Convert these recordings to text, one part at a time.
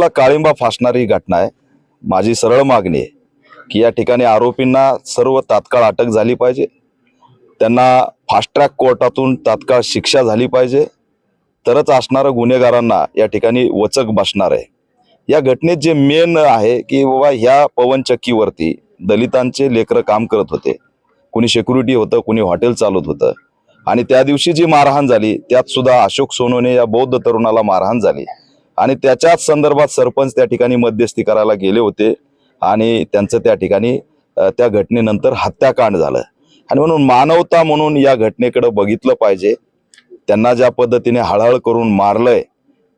प्रत्येकाला काळिंबा फासणारी घटना आहे. माझी सरळ मागणी आहे की या ठिकाणी आरोपींना सर्व तात्काळ अटक झाली पाहिजे. त्यांना फास्ट ट्रॅक कोर्टातून तात्काळ शिक्षा झाली पाहिजे. तरच असणारं गुन्हेगारांना या ठिकाणी वचक बसणार आहे. या घटनेत जे मेन आहे की बाबा ह्या पवनचक्कीवरती दलितांचे लेकरं काम करत होते. कुणी सिक्युरिटी होतं कुणी हॉटेल चालवत होतं. आणि त्या दिवशी जी मारहाण झाली त्यात सुद्धा अशोक सोनोने या बौद्ध तरुणाला मारहाण झाली. आणि त्याच्याच संदर्भात सरपंच त्या ठिकाणी मध्यस्थी करायला गेले होते. आणि त्यांचं त्या ठिकाणी त्या घटनेनंतर हत्याकांड झालं. आणि म्हणून मानवता म्हणून या घटनेकडे बघितलं पाहिजे. त्यांना ज्या पद्धतीने हळहळ करून मारलंय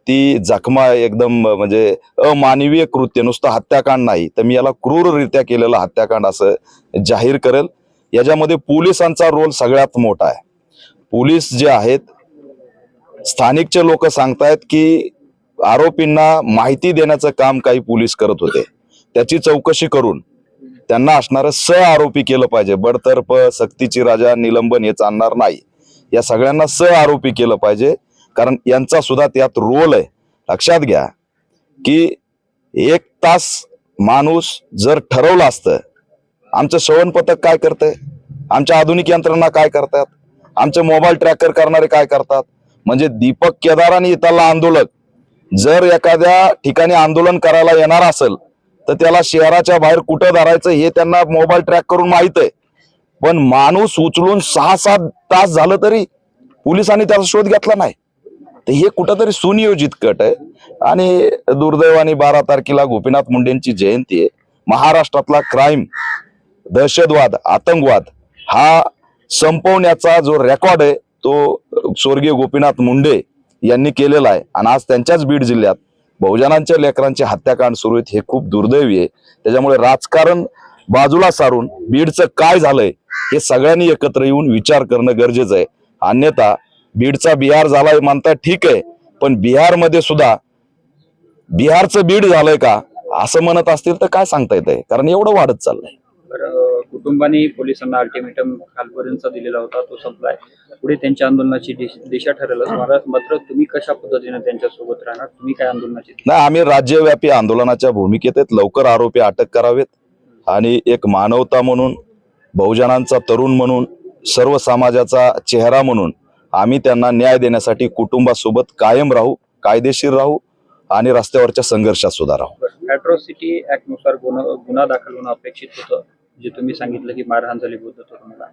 ती जखमा एकदम म्हणजे अमानवीय कृत्य नुसतं हत्याकांड नाही. तर मी याला क्रूररित्या केलेलं हत्याकांड असं जाहीर करेल. याच्यामध्ये पोलिसांचा रोल सगळ्यात मोठा आहे. पोलीस जे आहेत स्थानिकचे लोक सांगतायत की आरोपींना माहिती देण्याचं काम काही पोलीस करत होते. त्याची चौकशी करून त्यांना असणारं स आरोपी केलं पाहिजे. बडतर्फ सक्तीची राजा निलंबन हे चालणार नाही. या सगळ्यांना स आरोपी केलं पाहिजे. कारण यांचा सुद्धा त्यात रोल आहे. लक्षात घ्या की एक तास माणूस जर ठरवलं असतं आमचं श्रवण पथक काय करतंय? आमच्या आधुनिक यंत्रणा काय करतात? आमचे मोबाईल ट्रॅकर करणारे काय करतात? म्हणजे दीपक केदार आणि इथला आंदोलक जर एखाद्या ठिकाणी आंदोलन करायला येणार असेल तर त्याला शहराच्या बाहेर कुठं धरायचं हे त्यांना मोबाईल ट्रॅक करून माहीत आहे. पण माणूस उचलून सहा सात तास झालं तरी पोलिसांनी त्याचा शोध घेतला नाही. तर हे कुठंतरी सुनियोजित कट आहे. आणि दुर्दैवाने बारा तारखेला गोपीनाथ मुंडेंची जयंती आहे. महाराष्ट्रातला क्राईम दहशतवाद आतंकवाद हा संपवण्याचा जो रेकॉर्ड आहे तो स्वर्गीय गोपीनाथ मुंडे यांनी केलेला आहे. आणि आज त्यांच्याच बीड जिल्ह्यात बहुजनांच्या लेकरांचे हत्याकांड सुरू आहेत हे खूप दुर्दैवी आहे. त्याच्यामुळे राजकारण बाजूला सारून बीडचं काय झालंय हे सगळ्यांनी एकत्र येऊन विचार करणं गरजेचं आहे. अन्यथा बीडचा बिहार झालाय म्हणता ठीक आहे पण बिहारमध्ये सुद्धा बिहारचं बीड झालंय का असं म्हणत असतील तर काय सांगता येतंय? कारण एवढं वाढत चाललंय. कुटुंबाने पोलिसांना अल्टिमेटम कालपर्यंतचा दिलेला होता तो संपलाय. पुढे त्यांच्या आंदोलनाची दिश- दिशा ठरेल असं मला- मात्र तुम्ही कशा पद्धतीने त्यांच्यासोबत राहणार? तुम्ही काय आंदोलनाची नाही आम्ही राज्यव्यापी आंदोलनाच्या भूमिकेत आहेत लवकर आरोपी अटक करावेत. आणि एक मानवता म्हणून बहुजनांचा तरुण म्हणून सर्व समाजाचा चेहरा म्हणून आम्ही त्यांना न्याय देण्यासाठी कुटुंबासोबत कायम राहू कायदेशीर राहू आणि रस्त्यावरच्या संघर्षात सुद्धा राहू. अॅट्रॉसिटी ऍक्टनुसार गुन्हा गुन्हा दाखल होणं अपेक्षित होतं. जे तुम्ही सांगितलं की मारहाण झाली बौद्ध तरुणाला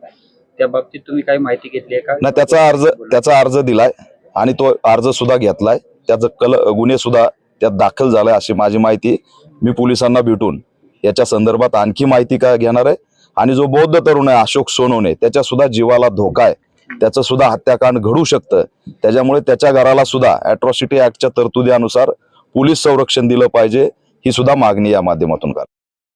त्या बाबतीत तुम्ही काही माहिती घेतली आहे का? ना त्याचा अर्ज त्याचा अर्ज दिलाय आणि तो अर्ज सुद्धा घेतलाय. त्याचं कल गुन्हे सुद्धा त्यात दाखल झालाय अशी माझी माहिती मी पोलिसांना भेटून याच्या संदर्भात आणखी माहिती काय घेणार आहे? आणि जो बौद्ध तरुण आहे अशोक सोनवणे त्याच्या सुद्धा जीवाला धोका आहे. त्याचं सुद्धा हत्याकांड घडू शकतं. त्याच्यामुळे त्याच्या घराला सुद्धा अॅट्रॉसिटी ऍक्टच्या तरतुदीनुसार पोलीस संरक्षण दिलं पाहिजे ही सुद्धा मागणी या माध्यमातून करा